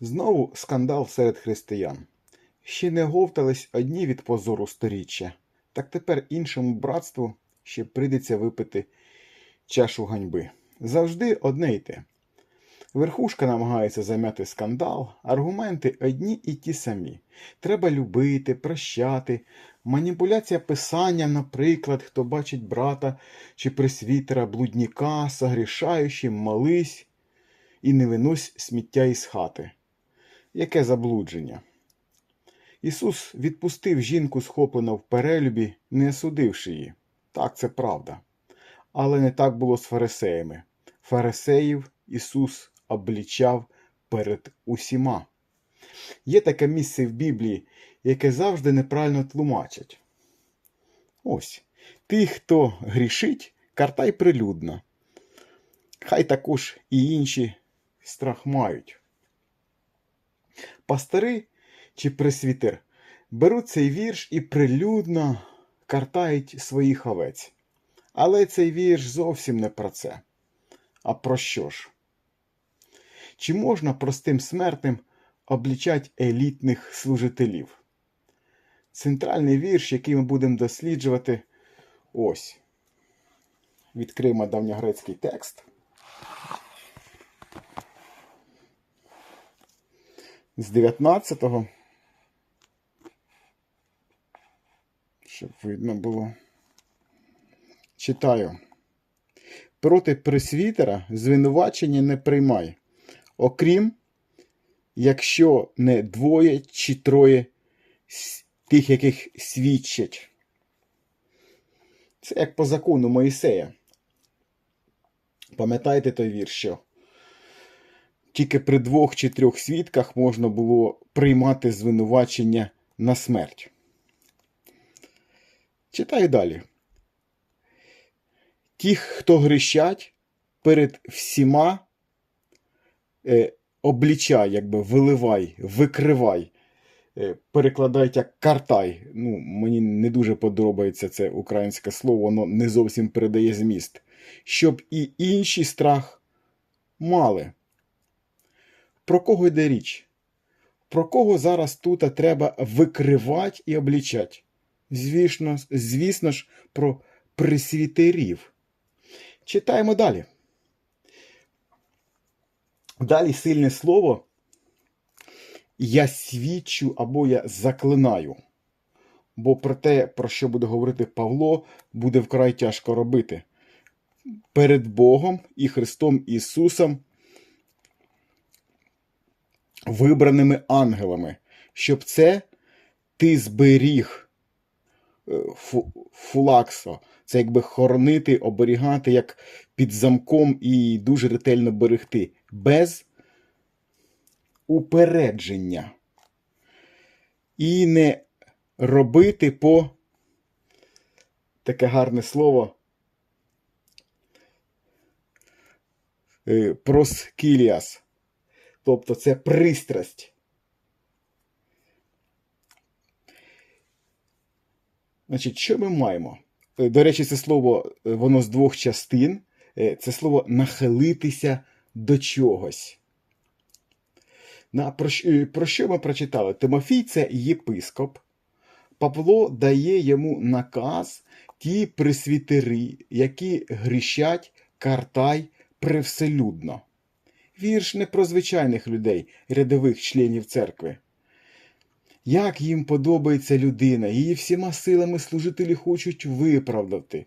Знову скандал серед християн. Ще не говтались одні від позору сторіччя, так тепер іншому братству ще прийдеться випити чашу ганьби. Завжди одне й те. Верхушка намагається зам'яти скандал, аргументи одні і ті самі. Треба любити, прощати, маніпуляція писанням, наприклад, хто бачить брата чи присвітера, блудніка, согрішаючи, молись і не винось сміття із хати. Яке заблудження? Ісус відпустив жінку, схоплену в перелюбі, не осудивши її. Так, це правда. Але не так було з фарисеями. Фарисеїв Ісус облічав перед усіма. Є таке місце в Біблії, яке завжди неправильно тлумачать. Ось, тих, хто грішить, картай прилюдно. Хай також і інші страх мають. Пастори чи пресвітер беруть цей вірш і прилюдно картають своїх овець. Але цей вірш зовсім не про це. А про що ж? Чи можна простим смертним облічати елітних служителів? Центральний вірш, який ми будемо досліджувати, ось. Відкриємо давньогрецький текст. З 19-го. Щоб видно було. Читаю. Проти пресвітера звинувачення не приймай, окрім, якщо не двоє чи троє тих, яких свідчать. Це як по закону Моїсея. Пам'ятаєте той вірш, що тільки при двох чи трьох свідках можна було приймати звинувачення на смерть. Читаю далі. Ті, хто грішать перед всіма, е, облічай, якби виливай, викривай, е, перекладають як картай. Ну, мені не дуже подобається це українське слово, воно не зовсім передає зміст. Щоб і інші страх мали. Про кого йде річ? Про кого зараз тут треба викривати і облічати? Звісно, звісно ж, про присвітерів. Читаємо далі. Далі сильне слово. Я свідчу або я заклинаю. Бо про те, про що буде говорити Павло, буде вкрай тяжко робити. Перед Богом і Христом Ісусом, вибраними ангелами, щоб це ти зберіг е, фу- фулаксо. Це якби хоронити, оберігати як під замком і дуже ретельно берегти, без упередження. І не робити по таке гарне слово е, проскіліас. Тобто це пристрасть. Значить, що ми маємо? Е, До речі, це слово, е, воно з двох частин. Е, Це слово нахилитися до чогось. Про, що ми прочитали? Тимофій це єпископ. Павло дає йому наказ ті присвітери, які грішать картай привселюдно. Вірш не про звичайних людей, рядових членів церкви. Як їм подобається людина, її всіма силами служителі хочуть виправдати.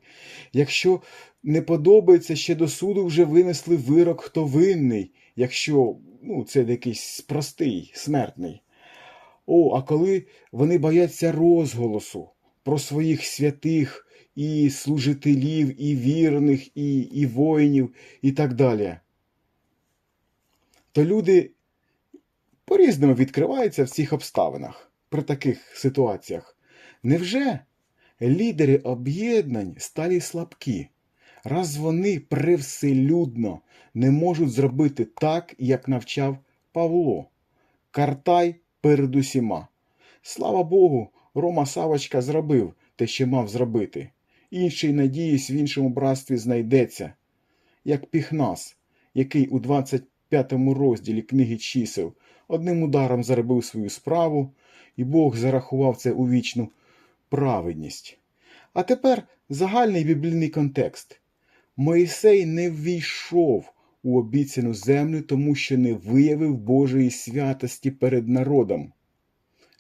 Якщо не подобається, ще до суду вже винесли вирок, хто винний, якщо ну, це якийсь простий, смертний. О, а коли вони бояться розголосу про своїх святих і служителів, і вірних, і, і воїнів, і так далі, то люди по-різному відкриваються в цих обставинах при таких ситуаціях. Невже лідери об'єднань стали слабкі, раз вони привселюдно не можуть зробити так, як навчав Павло? Картай перед усіма. Слава Богу, Рома Савочка зробив те, що мав зробити. Інший, надіюсь, в іншому братстві знайдеться, як Піхнас, який у 20 п'ятому розділі книги чисел, одним ударом заробив свою справу, і Бог зарахував це у вічну праведність. А тепер загальний біблійний контекст. Моїсей не ввійшов у обіцяну землю, тому що не виявив Божої святості перед народом.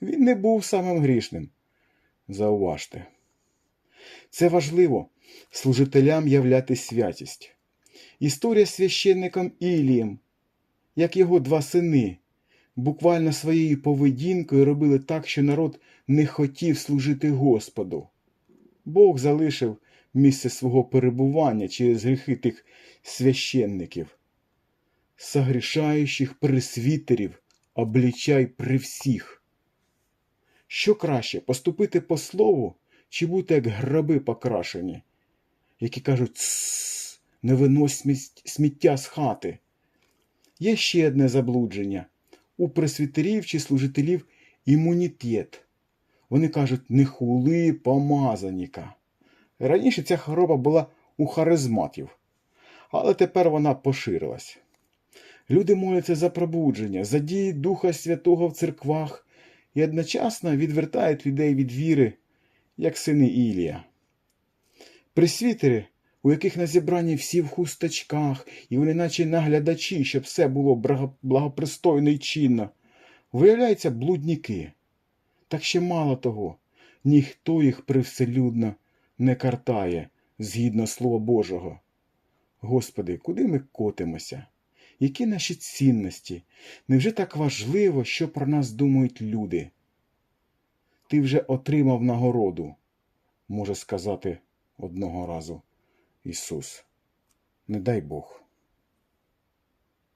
Він не був самим грішним. Зауважте. Це важливо служителям являти святість. Історія священником Ілієм, як його два сини, буквально своєю поведінкою робили так, що народ не хотів служити Господу. Бог залишив місце свого перебування через гріхи тих священників. Согрішаючих пресвітерів облічай при всіх. Що краще поступити по слову чи бути як граби покрашені, які кажуть «Тссс, не винось сміття з хати. Є ще одне заблудження у пресвітерів чи служителів імунітет. Вони кажуть не хули помазаніка. Раніше ця хвороба була у харизматів, але тепер вона поширилась. Люди моляться за пробудження, за дії Духа Святого в церквах і одночасно відвертають людей від віри, як сини Ілія. Присвітери, у яких на зібранні всі в хусточках, і вони наче наглядачі, щоб все було благопристойно і чинно, виявляються блудніки. Так ще мало того, ніхто їх привселюдно не картає згідно Слова Божого. Господи, куди ми котимося? Які наші цінності? Невже так важливо, що про нас думають люди? Ти вже отримав нагороду, може сказати одного разу Ісус. Не дай Бог.